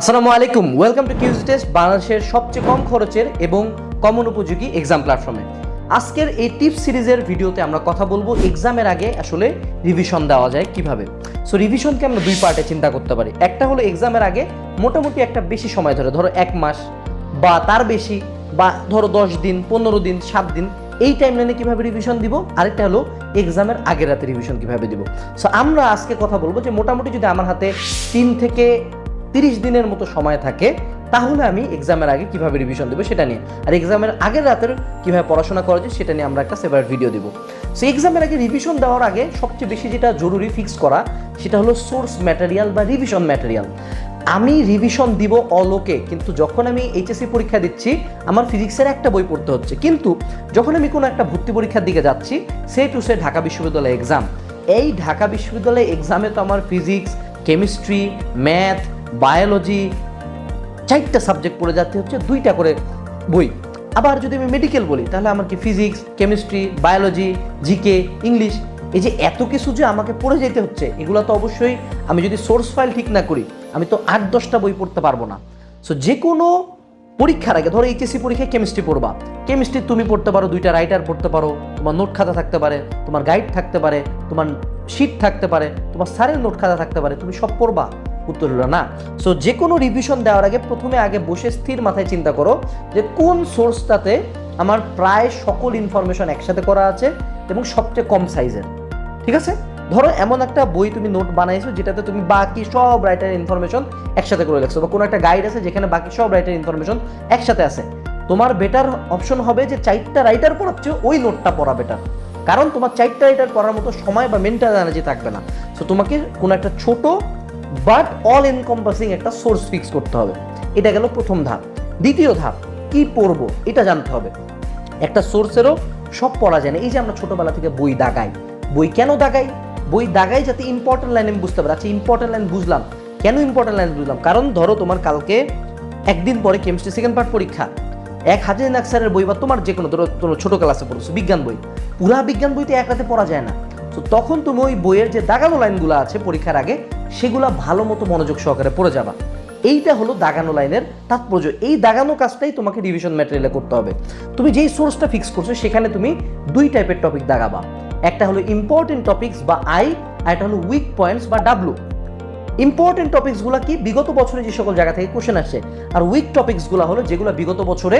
আসসালামু আলাইকুম welcome to কিউজ test বাংলাদেশের সবচেয়ে কম খরচের এবং কমন উপযোগী এক্সাম প্ল্যাটফর্মে আজকের এই টিপস সিরিজের ভিডিওতে আমরা কথা বলব এক্সামের আগে আসলে রিভিশন দেওয়া যায় কীভাবে। সো রিভিশনকে আমরা দুই পার্টে চিন্তা করতে পারি। একটা হলো এক্সামের আগে মোটামুটি একটা বেশি সময় ধরে, ধরো এক মাস বা তার বেশি বা ধরো দশ দিন, পনেরো দিন, সাত দিন, এই টাইম লাইনে কীভাবে রিভিশন দিব? আরেকটা হলো এক্সামের আগের রাতে রিভিশন কীভাবে দিব? সো আমরা আজকে কথা বলব যে মোটামুটি যদি আমার হাতে তিন থেকে তিরিশ দিনের মতো সময় থাকে, তাহলে আমি এক্সামের আগে কীভাবে রিভিশন দেবো সেটা নিয়ে। আর এক্সামের আগের রাতের কীভাবে পড়াশোনা করা যায় সেটা নিয়ে আমরা একটা সেপারেট ভিডিও দেবো। সো এক্সামের আগে রিভিশন দেওয়ার আগে সবচেয়ে বেশি যেটা জরুরি ফিক্স করা, সেটা হলো সোর্স ম্যাটেরিয়াল বা রিভিশন ম্যাটেরিয়াল আমি রিভিশন দিব অলোকে কিন্তু যখন আমি এইচএসসি পরীক্ষা দিচ্ছি, আমার ফিজিক্সের একটা বই পড়তে হচ্ছে। কিন্তু যখন আমি কোনো একটা ভর্তি পরীক্ষার দিকে যাচ্ছি, সে টু সে ঢাকা বিশ্ববিদ্যালয় এক্সাম এই ঢাকা বিশ্ববিদ্যালয় এক্সামে তো আমার ফিজিক্স কেমিস্ট্রি ম্যাথ বায়োলজি চারটা সাবজেক্ট পড়ে যাচ্ছে, হচ্ছে দুইটা করে বই। আবার যদি আমি মেডিকেল বলি, তাহলে আমার কি physics chemistry biology GK English এই যে এত কিছু যে আমাকে পড়ে যেতে হচ্ছে, এগুলো তো অবশ্যই আমি যদি সোর্স ফাইল ঠিক না করি, আমি তো আট দশটা বই পড়তে পারব না। সো যে কোনো পরীক্ষার আগে, ধরো এইচএসসি পরীক্ষায় কেমিস্ট্রি পড়বা। কেমিস্ট্রি তুমি পড়তে পারো, দুইটা রাইটার পড়তে পারো, তোমার নোট খাতা থাকতে পারে, তোমার গাইড থাকতে পারে, তোমার শিট থাকতে পারে, তোমার স্যারের নোট খাতা থাকতে পারে, তুমি সব পড়বা। উত্তর হলো না। সো যে কোনো রিভিশন দেওয়ার আগে প্রথমে আগে বসে স্থির মাথায় চিন্তা করো যে কোন সোর্সটাতে আমার প্রায় সকল ইনফরমেশন একসাথে করা আছে এবং সবচেয়ে কম সাইজের ঠিক আছে? ধরো এমন একটা বই তুমি নোট বানাইছো যেটাতে তুমি বাকি সব রাইটার ইনফরমেশন একসাথে করে রাখছো। বা কোনো একটা গাইড আছে যেখানে বাকি সব রাইটার ইনফরমেশন একসাথে আছে। তোমার বেটার অপশন হবে যে চারটা রাইটার পড়াচ্ছে, ওই নোটটা পড়া বেটার কারণ তোমার চারটা রাইটার পড়ার মতো সময় বা মেন্টাল এনার্জি থাকবে না। সো তোমাকে কোনো একটা ছোট বাট অল এনকম্পাসিং একটা সোর্স ফিক্স করতে হবে। এটা গেল প্রথম ধাপ। দ্বিতীয় ধাপ, কি পড়ব? এটা জানতে হবে। একটা সোর্সেরও সব পড়া যায় না। এই যে আমরা ছোটবেলা থেকে বই দাগাই। বই কেন দাগাই? বই দাগাই যাতে ইম্পর্টেন্ট লাইন আমি বুঝতে পারি। আচ্ছা ইম্পর্টেন্ট লাইন বুঝলাম। কেন ইম্পর্টেন্ট লাইন বুঝলাম? কারণ ধরো তোমার কালকে একদিন পরে কেমিস্ট্রি সেকেন্ড পার্ট পরীক্ষা। এক হাজার নাকসারের বই বা তোমার যে কোনো ধরো তোমার ছোটো ক্লাসে পড়ছো, বিজ্ঞান বই। পুরা বিজ্ঞান বইতে এক রাতে পড়া যায় না। তো তখন তুমি ওই বইয়ের যে দাগানো লাইনগুলো আছে পরীক্ষার আগে সেগুলো ভালো মতো মনোযোগ সহকারে পড়ে যাবা। এইটা হলো দাগানো লাইনের তাৎপর্য। এই দাগানো কাজটাই তোমাকে রিভিশন ম্যাটেরিয়ালে করতে হবে। তুমি যেই সোর্সটা ফিক্স করছ, সেখানে তুমি দুই টাইপের টপিক দাগাবা। একটা হলো ইম্পর্টেন্ট টপিকস বা আই আর একটা হলো উইক পয়েন্টস বা ডাব্লু ইম্পর্টেন্ট টপিকসগুলো কি? বিগত বছরে যে সকল জায়গা থেকে কোশ্চেন আসে, আর উইক টপিকসগুলো হলো যেগুলো বিগত বছরে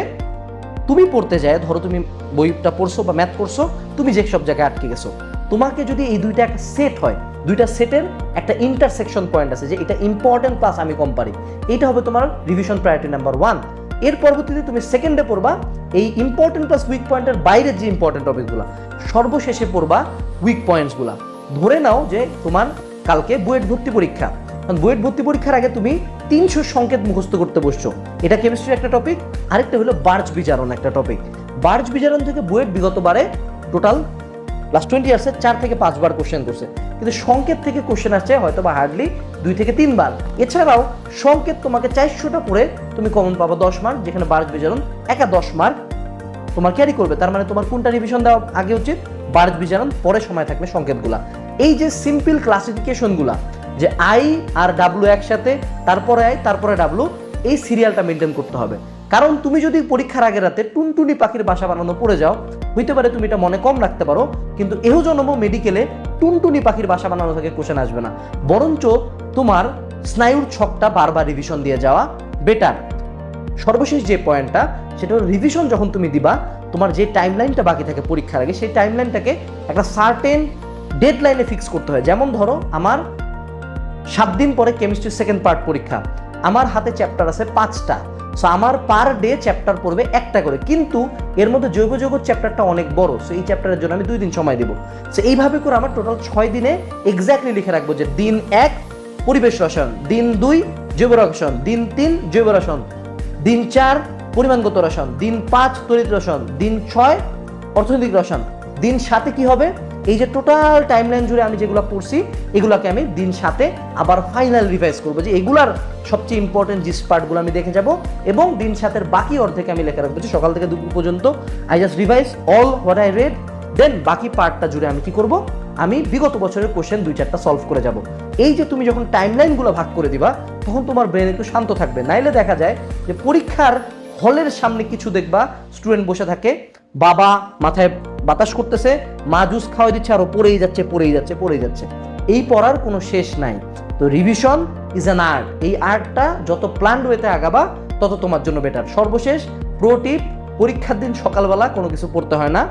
তুমি পড়তে যায়, ধরো তুমি বইটা পড়ছো বা ম্যাথ করছ তুমি যে সব জায়গায় আটকে গেছো। তোমাকে যদি এই দুইটা একটা সেট হয় দুইটা সেটের একটা ইন্টারসেকশন পয়েন্ট আছে যে এটা ইম্পর্টেন্ট প্লাস আমি কম পারি। এইটা হবে তোমার রিভিশন প্রায়োরিটি নাম্বার ওয়ানের পরবর্তীতে তুমি সেকেন্ডে পড়বা এই ইম্পর্টেন্ট প্লাস উইক পয়েন্টের বাইরের যে ইম্পর্টেন্ট টপিকগুলো সর্বশেষে পড়বা উইক পয়েন্টসগুলো ধরে নাও যে তোমার কালকে বুয়েট ভর্তি পরীক্ষা। কারণ বুয়েট ভর্তি পরীক্ষার আগে তুমি তিনশো সংকেত মুখস্থ করতে বসছো। এটা কেমিস্ট্রির একটা টপিক আরেকটা হলো বার্জ বিজারণ একটা টপিক বার্জ বিজারণ থেকে বুয়েট বিগতবারে টোটাল লাস্ট টোয়েন্টি ইয়ার্সে চার থেকে পাঁচবার কোশ্চেন করছে কিন্তু সংকেত থেকে কোশ্চেন আসছে হয়তো বা হার্ডলি দুই থেকে তিনবার। এছাড়াও সংকেত তোমাকে চারশোটা পড়ে তুমি কমন পাবো দশ মার্ক যেখানে বার্জ বিজারণ একা দশ মার্ক তোমার ক্যারি করবে। তার মানে তোমার কোনটা রিভিশন দেওয়া আগে উচিত? বার্জ বিজারণ পরে সময় থাকবে সংকেতগুলা। এই যে সিম্পল ক্লাসিফিকেশনগুলা যে আই আর ডাব্লু একসাথে, তারপরে আই তারপরে ডাব্লু এই সিরিয়ালটা মেনটেন করতে হবে। কারণ তুমি যদি পরীক্ষার আগের রাতে টুনটুনি পাখির বাসা বানানো পড়ে যাও, হইতে পারে তুমি এটা মনে কম রাখতে পারো, কিন্তু এহ জন্ম মেডিকেলে টুনটুনি পাখির বাসা বানানো থেকে কোশ্চেন আসবে না। বরঞ্চ তোমার স্নায়ুর ছকটা বারবার রিভিশন দিয়ে যাওয়া বেটার সর্বশেষ যে পয়েন্টটা সেটা হলো রিভিশন যখন তুমি দিবা, তোমার যে টাইমলাইনটা বাকি থাকে পরীক্ষার আগে, সেই টাইমলাইনটাকে একটা সার্টেন ডেড লাইনে ফিক্স করতে হয়। যেমন ধরো, আমার সাত দিন পরে কেমিস্ট্রির সেকেন্ড পার্ট পরীক্ষা। আমার হাতে চ্যাপ্টার আছে পাঁচটা। সো আমার পার ডে চ্যাপ্টার পড়বে একটা করে। কিন্তু এর মধ্যে জৈব জগৎ চ্যাপ্টারটা অনেক বড়। সো এই চ্যাপ্টারের জন্য আমি দুই দিন সময় দেবো। সো এইভাবে করে আমার টোটাল ছয় দিনে এক্স্যাক্টলি লিখে রাখব যে দিন এক, পরিবেশ রসায়ন। দিন দুই, জৈব রসায়ন। দিন তিন, জৈব রসায়ন। দিন চার, পরিমাণগত রসায়ন। দিন পাঁচ, তড়িৎ রসায়ন। দিন ছয়, অর্থনৈতিক রসায়ন। দিন সাথে কি হবে? এই যে টোটাল টাইমলাইন জুড়ে আমি যেগুলো পড়ছি, এগুলোকে আমি দিন সাথে আবার ফাইনাল রিভাইজ করব। যে এগুলার সবচেয়ে ইম্পর্টেন্ট যে পার্টগুলো আমি দেখে যাব এবং দিন সাতের বাকি অর্ধেক আমি লেখা রাখব। যে সকাল থেকে দুপুর পর্যন্ত I just revise all what I read then বাকি পার্টটা জুড়ে আমি কি করব? আমি বিগত বছরের কোশ্চেন দুই চারটা সলভ করে যাব। এই যে তুমি যখন টাইম টাইমলাইনগুলো ভাগ করে দিবা, তখন তোমার ব্রেন একটু শান্ত থাকবে। নাইলে দেখা যায় যে পরীক্ষার হলের সামনে কিছু দেখবা স্টুডেন্ট বসে থাকে, বাবা মাথায় বাতাস করতেছে, মা জুস খাওয়াই দিচ্ছে আরও পড়েই যাচ্ছে পড়েই যাচ্ছে পড়েই যাচ্ছে। এই পড়ার কোনো শেষ নাই। তো রিভিশন ইজ অ্যান আর্ট এই আর্টটা যত প্ল্যান্ড ওয়েতে আগাবা, তত তোমার জন্য বেটার সর্বশেষ প্রো টিপ পরীক্ষার দিন সকালবেলা কোনো কিছু পড়তে হয় না।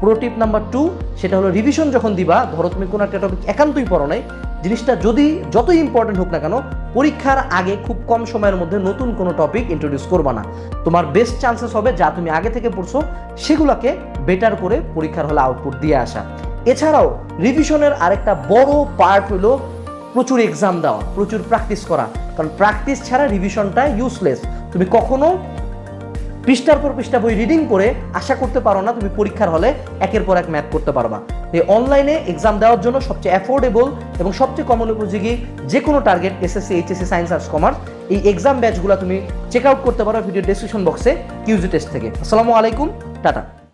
প্রো টিপ নাম্বার টু সেটা হলো রিভিশন যখন দিবা, ধরো তুমি কোনো একটা টপিক একান্তই পড়ো নাই, জিনিসটা যদি যতই ইম্পর্টেন্ট হোক না কেন, পরীক্ষার আগে খুব কম সময়ের মধ্যে নতুন কোনো টপিক ইন্ট্রোডিউস করবা না। তোমার বেস্ট চান্সেস হবে যা তুমি আগে থেকে পড়ছো, সেগুলোকে বেটার করে পরীক্ষার হলে আউটপুট দিয়ে আসা। এছাড়াও রিভিশনের আরেকটা বড় পার্ট হলো প্রচুর এক্সাম দেওয়া, প্রচুর প্র্যাকটিস করা। কারণ প্র্যাকটিস ছাড়া রিভিশনটা ইউজলেস তুমি কখনো পৃষ্ঠার পর পৃষ্ঠা বই রিডিং করে আশা করতে পারো না, তুমি পরীক্ষার হলে একের পর এক ম্যাথ করতে পারবা। এই অনলাইনে এক্সাম দেওয়ার জন্য সবচেয়ে অ্যাফোর্ডেবল এবং সবচেয়ে কমন উপযোগী যে কোনো target SSC HSC science arts commerce এই এক্সাম ব্যাচগুলো তুমি চেক আউট করতে পারো ভিডিও ডেসক্রিপশন বক্সে কিউজি টেস্ট থেকে। আসসালামু আলাইকুম, টাটা।